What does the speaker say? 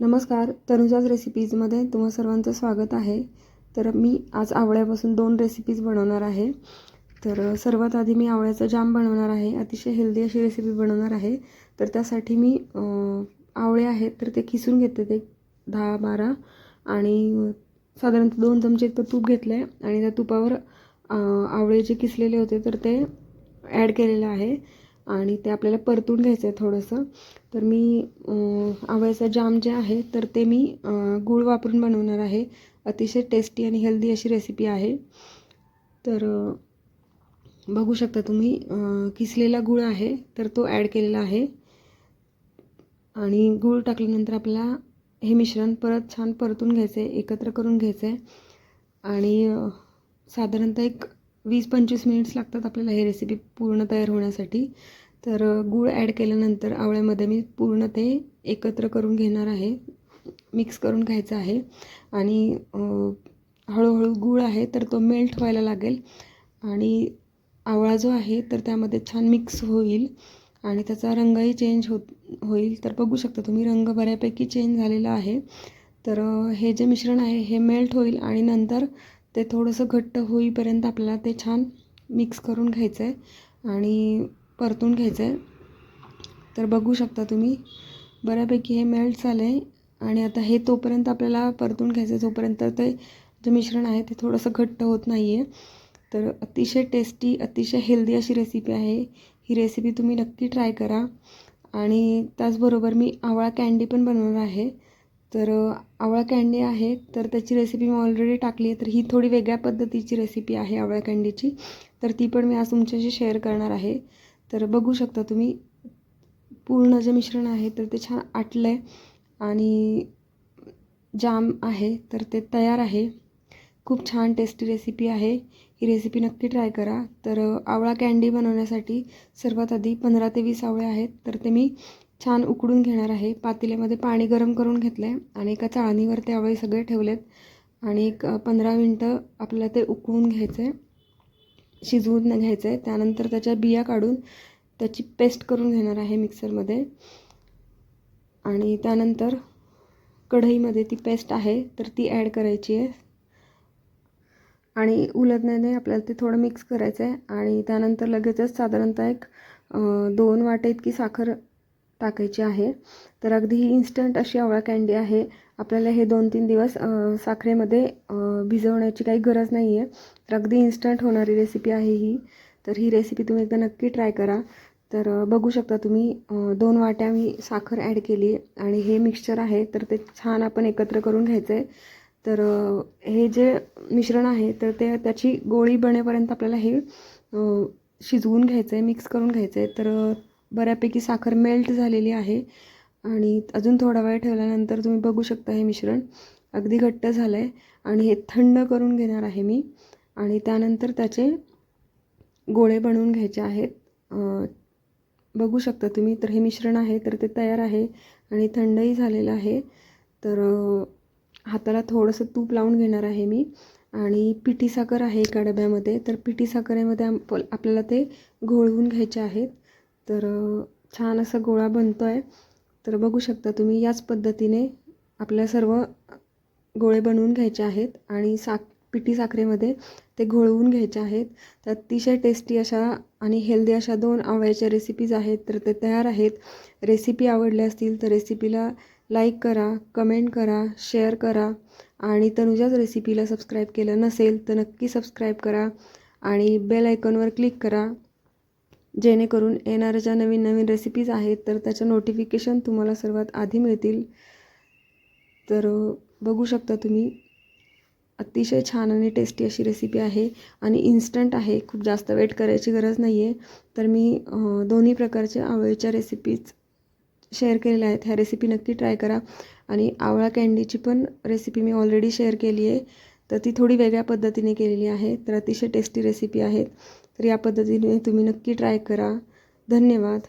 नमस्कार तनुजाज रेसिपीजमध्ये तुम्हा सर्वांचं स्वागत आहे. तर मी आज आवळ्यापासून दोन रेसिपीज बनवणार आहे. तर सर्वात आधी मी आवळ्याचा जाम बनवणार आहे. अतिशय हेल्दी अशी रेसिपी बनवणार आहे. तर त्यासाठी मी आवळे आहेत तर ते किसून घेते ते दहा बारा आणि साधारणतः दोन चमचे तर तूप घेतलं आहे आणि त्या तुपावर आवळे जे किसलेले होते तर ते ॲड केलेलं आहे. आणि ते आपल्याला परतून घ्यायचं आहे थोडंसं. तर मी आवळ्याचा जाम जे आहे तर ते मी गूळ वापरून बनवणार आहे. अतिशय टेस्टी आणि हेल्दी अशी रेसिपी आहे. तर बघू शकता तुम्ही किसलेला गूळ आहे तर तो ॲड केलेला आहे. आणि गूळ टाकल्यानंतर आपल्याला हे मिश्रण परत छान परतून घ्यायचं आहे एकत्र करून घ्यायचं आहे आणि साधारणतः एक वीस पंचवीस मिनिट्स लागतात आपल्याला ही रेसिपी पूर्ण तयार होण्यासाठी. तर गूळ ॲड केल्यानंतर आवळ्यामध्ये मी पूर्ण ते एकत्र करून घेणार आहे. मिक्स करून घ्यायचं आहे. आणि हळूहळू गूळ आहे तर तो मेल्ट व्हायला लागेल. आणि आवळा जो आहे तर त्यामध्ये छान मिक्स होईल. आणि त्याचा रंगही चेंज होत होईल. तर बघू शकता तुम्ही रंग बऱ्यापैकी चेंज झालेला आहे. तर हे जे मिश्रण आहे हे मेल्ट होईल. आणि नंतर ते थोडंसं घट्ट होईपर्यंत आपल्याला ते छान मिक्स करून घ्यायचं आहे आणि परतून घ्यायचं आहे तर बघू शकता तुम्ही बऱ्यापैकी हे मेल्ट झालं आहे आणि आता हे तोपर्यंत आपल्याला परतून घ्यायचं आहे जोपर्यंत ते जे मिश्रण आहे ते थोडंसं घट्ट होत नाही आहे तर अतिशय टेस्टी अतिशय हेल्दी अशी रेसिपी आहे. ही रेसिपी तुम्ही नक्की ट्राय करा. आणि त्याचबरोबर मी आवळा कँडी पण बनवणार आहे. तर आवळा कँडी आहे तर त्याची रेसिपी मी ऑलरेडी टाकली आहे. तर ही थोडी वेगळ्या पद्धतीची रेसिपी आहे आवळा कँडीची तर ती पण मी आज तुमच्याशी शेअर करणार आहे. तर बघू शकता तुम्ही पूर्ण जे मिश्रण आहे तर ते छान आटलं आहे आणि जाम आहे. तर ते तयार आहे. खूप छान टेस्टी रेसिपी आहे. ही रेसिपी नक्की ट्राय करा. तर आवळा कँडी बनवण्यासाठी सर्वात आधी पंधरा ते वीस आवळे आहेत. तर ते मी छान उकडून घेणार आहे. पातेल्यामध्ये पाणी गरम करून घेतलं आहे आणि एका चाळणीवर ते आवळे सगळे ठेवलेत. आणि एक पंधरा मिनटं आपल्याला ते उकळून घ्यायचं आहे शिजवून घ्यायचं आहे त्यानंतर त्याच्या बिया काढून त्याची पेस्ट करून घेणार आहे मिक्सरमध्ये. आणि त्यानंतर कढईमध्ये ती पेस्ट आहे तर ती ॲड करायची आहे. आणि उलटण्याने आपल्याला ते थोडं मिक्स करायचं आहे आणि त्यानंतर लगेचच साधारणतः एक दोन वाटे इतकी साखर टाकायची आहे. तर अगदी ही इन्स्टंट अशी आवळा कँडी आहे. आपल्याला हे दोन तीन दिवस साखरेमध्ये भिजवण्याची काही गरज नाही आहे तर अगदी इन्स्टंट होणारी रेसिपी आहे ही. तर ही रेसिपी तुम्ही एकदा नक्की ट्राय करा. तर बघू शकता तुम्ही दोन वाट्या मी साखर ॲड केली आणि हे मिक्सचर आहे. तर ते छान आपण एकत्र करून घ्यायचं आहे तर हे जे मिश्रण आहे तर ते त्याची गोळी बनेपर्यंत आपल्याला हे शिजवून घ्यायचं आहे मिक्स करून घ्यायचं आहे तर बऱ्यापैकी साखर मेल्ट झालेली आहे. आणि अजून थोडा वेळ ठेवल्यानंतर तुम्ही बघू शकता हे मिश्रण. अगदी घट्ट झालं आहे आणि हे थंड करून घेणार आहे मी. आणि त्यानंतर त्याचे गोळे बनवून घ्यायचे आहेत. बघू शकता तुम्ही. तर हे मिश्रण आहे तर ते तयार आहे आणि थंडही झालेलं आहे. तर हाताला थोडंसं तूप लावून घेणार आहे मी. आणि पिठी साखर आहे एका डब्यामध्ये. तर पिठी साखरेमध्ये आप आपल्याला ते घोळवून घ्यायचे आहेत. तर छान असा गोळा बनतो आहे तर बघू शकता तुम्ही याच पद्धतीने आपल्या सर्व गोळे बनवून घ्यायचे आहेत आणि साक पिठी साखरेमध्ये ते घोळवून घ्यायचे आहेत. तर अतिशय टेस्टी अशा आणि हेल्दी अशा दोन आवळ्याच्या रेसिपीज आहेत. तर ते तयार आहेत. रेसिपी आवडल्या असतील तर रेसिपीला लाईक करा कमेंट करा शेअर करा आणि तनुजाच रेसिपीला सबस्क्राईब केलं नसेल तर नक्की सबस्क्राईब करा आणि बेल आयकॉनवर क्लिक करा. जेणेकरून येणाऱ्या ज्या नवीन नवीन रेसिपीज आहेत तर त्याचं नोटिफिकेशन तुम्हाला सर्वात आधी मिळतील. तर बघू शकता तुम्ही अतिशय छान आणि टेस्टी अशी रेसिपी आहे आणि इन्स्टंट आहे खूप जास्त वेट करायची गरज नाही आहे तर मी दोन्ही प्रकारच्या आवळीच्या रेसिपीज शेअर केलेल्या आहेत. ह्या रेसिपी नक्की ट्राय करा आणि आवळा कँडीची पण रेसिपी मी ऑलरेडी शेअर केली आहे तर ती थोडी वेगळ्या पद्धतीने केलेली आहे तर अतिशय टेस्टी रेसिपी आहेत तर या पद्धतीने तुम्ही नक्की ट्राय करा. धन्यवाद.